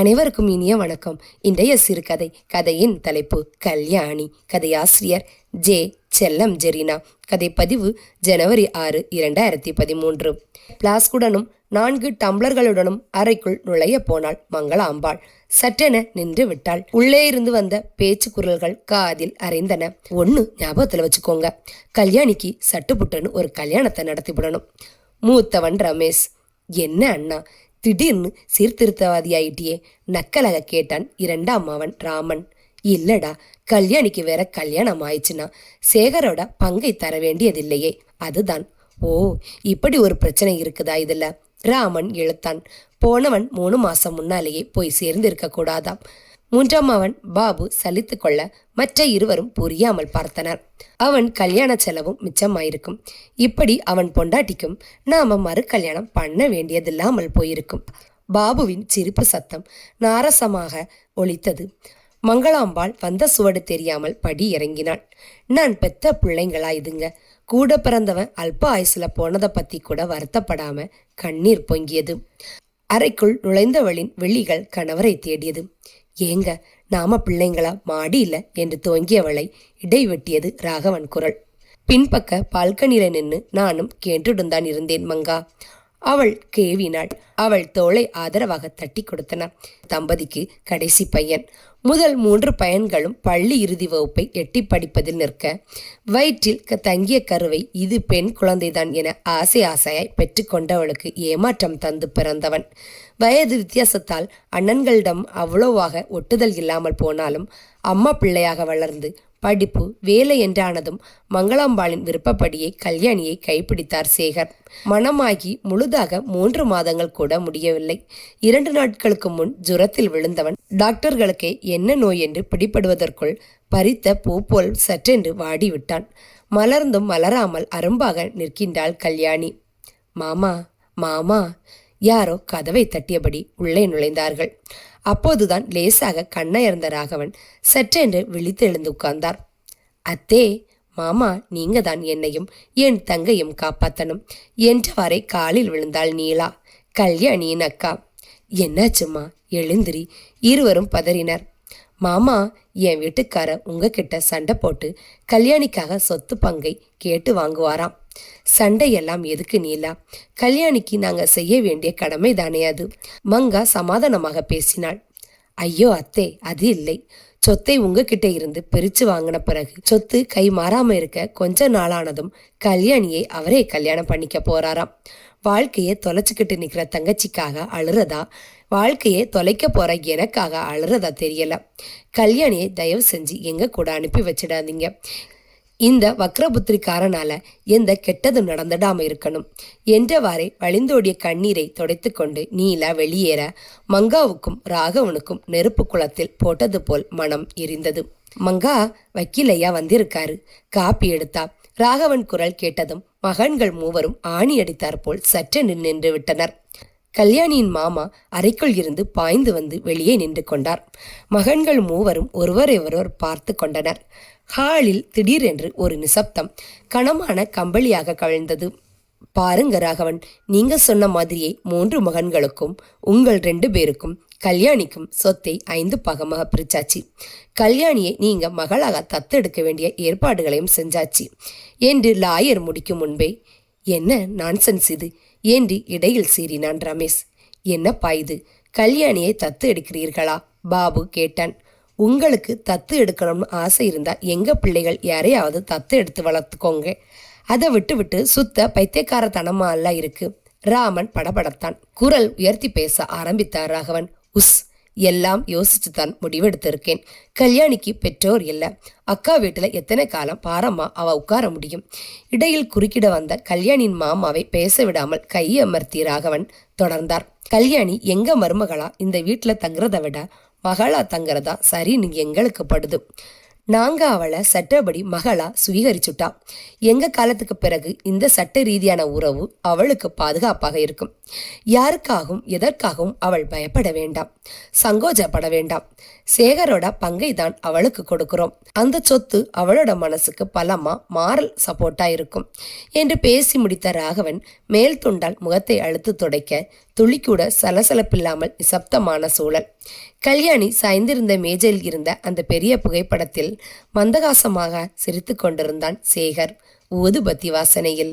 அனைவருக்கும் இனிய வணக்கம். இன்றைய சிறுகதை. கதையின் தலைப்பு கல்யாணி. கதையாசிரியர் ஜே. செல்லம் ஜெரினா. கதைப்பதிவு ஜனவரி ஆறு இரண்டாயிரத்தி பதிமூன்று. பிளாஸ்குடனும் நான்கு டம்ளர்களுடனும் அறைக்குள் நுழைய போனாள் மங்களாம்பாள். சட்டென நின்று விட்டாள். உள்ளே இருந்து வந்த பேச்சு குரல்கள் காதில் அறைந்தன ஒன்னு ஞாபகத்துல வச்சுக்கோங்க. கல்யாணிக்கு சட்டுப்புட்டுன்னு ஒரு கல்யாணத்தை நடத்தி விடணும் மூத்தவன் ரமேஷ். என்ன அண்ணா? திடீர்னு சீர்திருத்தவாதியாயிட்டியே. நக்கலக கேட்டான் இரண்டாம் மாவன் ராமன். இல்லடா கல்யாணிக்கு வேற கல்யாணம் ஆயிடுச்சுன்னா சேகரோட பங்கை தர வேண்டியதில்லையே. அதுதான். ஓ இப்படி ஒரு பிரச்சனை இருக்குதா இதுல? ராமன் இழுத்தான். போனவன் மூணு மாசம் முன்னாலேயே போய் சேர்ந்திருக்க கூடாதாம். மூன்றாம் அவன் பாபு சலித்து கொள்ள மற்ற இருவரும் புரியாமல் பார்த்தனர். அவன் கல்யாண செலவும் மிச்சமாயிருக்கும். இப்படி அவன் பொண்டாட்டிக்கும் நாம மறு கல்யாணம் பண்ண வேண்டியதில்லாமல் போயிருக்கும். பாபுவின் சிரிப்பு சத்தம் நாரசமாக ஒலித்தது. மங்களாம்பாள் வந்த சுவடு தெரியாமல் படி இறங்கினாள் நான் பெத்த பிள்ளைங்களா இதுங்க கூட பிறந்தவன் அல்ப ஆயுசுல போனதை பத்தி கூட வருத்தப்படாம கண்ணீர் பொங்கியது. அறைக்குள் நுழைந்தவளின் வெள்ளிகள் கணவரை தேடியது. ஏங்க நாம பிள்ளைங்களா மாடியில என்று துவங்கியவளை இடைவெட்டியது ராகவன் குரல். பின்பக்க பால்கனில நின்னு நானும் கேட்டுடன் இருந்தேன் மங்கா. அவள் கேவினாள். அவள் தோளை ஆதரவாக தட்டி கொடுத்தனர் தம்பதிக்கு கடைசி பையன். முதல் மூன்று பையன்களும் பள்ளி இறுதி வகுப்பை எட்டி படிப்பதில் நிற்க. வயிற்றில் க- தங்கிய கருவை இது பெண் குழந்தைதான் என ஆசை ஆசையாய் பெற்றுக்கொண்டவளுக்கு ஏமாற்றம் தந்து பிறந்தவன். வயது வித்தியாசத்தால் அண்ணன்களிடம் அவ்வளோவாக ஒட்டுதல் இல்லாமல் போனாலும் அம்மா பிள்ளையாக வளர்ந்து படிப்பு வேலை என்றானதும் மங்களாம்பாளின் விருப்பப்படியே கல்யாணியை கைப்பிடித்தார் சேகர். மணமாகி முழுதாக மூன்று மாதங்கள் கூட முடியவில்லை. இரண்டு நாட்களுக்கு முன் ஜுரத்தில் விழுந்தவன் டாக்டர்களுக்கே என்ன நோய் என்று பிடிபடுவதற்குள் பறித்த பூ போல் சற்றென்று வாடிவிட்டான். மலர்ந்தும் மலராமல் அரும்பாக நிற்கின்றாள் கல்யாணி. மாமா மாமா யாரோ கதவை தட்டியபடி உள்ளே நுழைந்தார்கள். அப்போதுதான் லேசாக கண்ணயர்ந்த ராகவன் சற்றென்று விழித்து எழுந்து உட்கார்ந்தார். அத்தே மாமா நீங்க தான் என்னையும் என் தங்கையும் காப்பாத்தணும் என்றவாறே காலில் விழுந்தாள் நீலா. கல்யாணியின் அக்கா. என்னாச்சும்மா? எழுந்திரி. இருவரும் பதறினர். மாமா என் வீட்டுக்கார உங்ககிட்ட சண்டை போட்டு கல்யாணிக்காக சொத்து பங்கை கேட்டு வாங்குவாராம். சண்டையெல்லாம் எதுக்கு நீலா? கல்யாணிக்கு நாங்க செய்ய வேண்டிய கடமை தானே அது. மங்கா சமாதானமாக பேசினாள். ஐயோ அத்தே அது இல்லை. சொத்தை உங்ககிட்ட இருந்து பிரிச்சு வாங்கின பிறகு சொத்து கை மாறாம இருக்க கொஞ்ச நாளானதும் கல்யாணியை அவரே கல்யாணம் பண்ணிக்க போறாராம். வாழ்க்கையை தொலைச்சிக்கிட்டு நிற்கிற தங்கச்சிக்காக அழுறதா? வாழ்க்கையை தொலைக்க போற எனக்காக அழுறதா தெரியல. கல்யாணியை தயவு செஞ்சு எங்க கூட அனுப்பி வச்சிடாதீங்க. இந்த வக்ரபுத்திரிக்காரனால எந்த கெட்டதும் நடந்துடாம இருக்கணும். என்றவாறே வழிந்தோடிய கண்ணீரை துடைத்துக்கொண்டு நீலா வெளியேற மங்காவுக்கும் ராகவனுக்கும் நெருப்பு குளத்தில் போட்டது போல் மனம் எரிந்தது. மங்கா வக்கீலையா வந்திருக்காரு. காப்பி எடுத்தா. ராகவன் குரல் கேட்டதும் மகன்கள் மூவரும் ஆணி அடித்தார் போல் சற்றென்று நின்று விட்டனர் கல்யாணியின் மாமா அறைக்குள் இருந்து பாய்ந்து வந்து வெளியே நின்று கொண்டார். மகன்கள் மூவரும் ஒருவரை ஒருவர் பார்த்து கொண்டனர். ஹாலில் திடீரென்று ஒரு நிசப்தம். கனமான கம்பளியாக கவிழ்ந்தது. பாருங்க ராகவன் நீங்க சொன்ன மாதிரியே மூன்று மகன்களுக்கும் உங்கள் ரெண்டு பேருக்கும் கல்யாணிக்கும் சொத்தை ஐந்து பாகமாக பிரிச்சாச்சு. கல்யாணியை நீங்க மகளாக தத்தெடுக்க வேண்டிய ஏற்பாடுகளையும் செஞ்சாச்சு. என்று லாயர் முடிக்கும் முன்பே என்ன நான்சென்ஸ் இது? என்று இடையில் சீறினான் ரமேஷ். என்னப்பா இது? கல்யாணியை தத்து எடுக்கிறீர்களா? பாபு கேட்டான். உங்களுக்கு தத்து எடுக்கணும்னு ஆசை இருந்தா எங்க பிள்ளைகள் யாரையாவது தத்து எடுத்து வளர்த்துக்கோங்க. அதை விட்டு விட்டு சுத்த பைத்தியக்காரத்தனமா எல்லாம் இருக்கு. ராமன் படபடத்தான். குரல் உயர்த்தி பேச ஆரம்பித்தார் ராகவன். உஸ் எல்லாம் யோசிச்சு தான் முடிவெடுத்திருக்கேன். கல்யாணிக்கு பெற்றோர் இல்லை. அக்கா வீட்டில் எத்தனை காலம் பாரம்மா அவ உட்கார முடியும். இடையில் குறுக்கிட வந்த கல்யாணியின் மாமாவை பேச விடாமல் கையமர்த்தி ராகவன் தொடர்ந்தார். கல்யாணி எங்க மருமகளா? இந்த வீட்டில் தங்குறதை விட மகளா தங்குறதா? சரின்னு எங்களுக்கு படுது. நாங்க அவளை சட்டப்படி மகளா சுவீகரிச்சுட்டா. எங்க காலத்துக்கு பிறகு இந்த சட்ட ரீதியான உறவு அவளுக்கு பாதுகாப்பாக இருக்கும். யாருக்காகவும் எதற்காகவும் அவள் பயப்பட வேண்டாம். சங்கோஜப்பட வேண்டாம். சேகரோட பங்கை தான் அவளுக்கு கொடுக்கிறோம். அந்த சொத்து அவளோட மனசுக்கு பலமா மாறல் சப்போர்ட்டா இருக்கும். என்று பேசி முடித்த ராகவன் மேல் துண்டால் முகத்தை அழுத்து துடைக்க துளிக்கூட சலசலப்பில்லாமல் நிசப்தமான சூழல். கல்யாணி சாய்ந்திருந்த மேஜையில் இருந்த அந்த பெரிய புகைப்படத்தில் மந்தகாசமாக சிரித்து கொண்டிருந்தான் சேகர். ஊதுபத்தி வாசனையில்.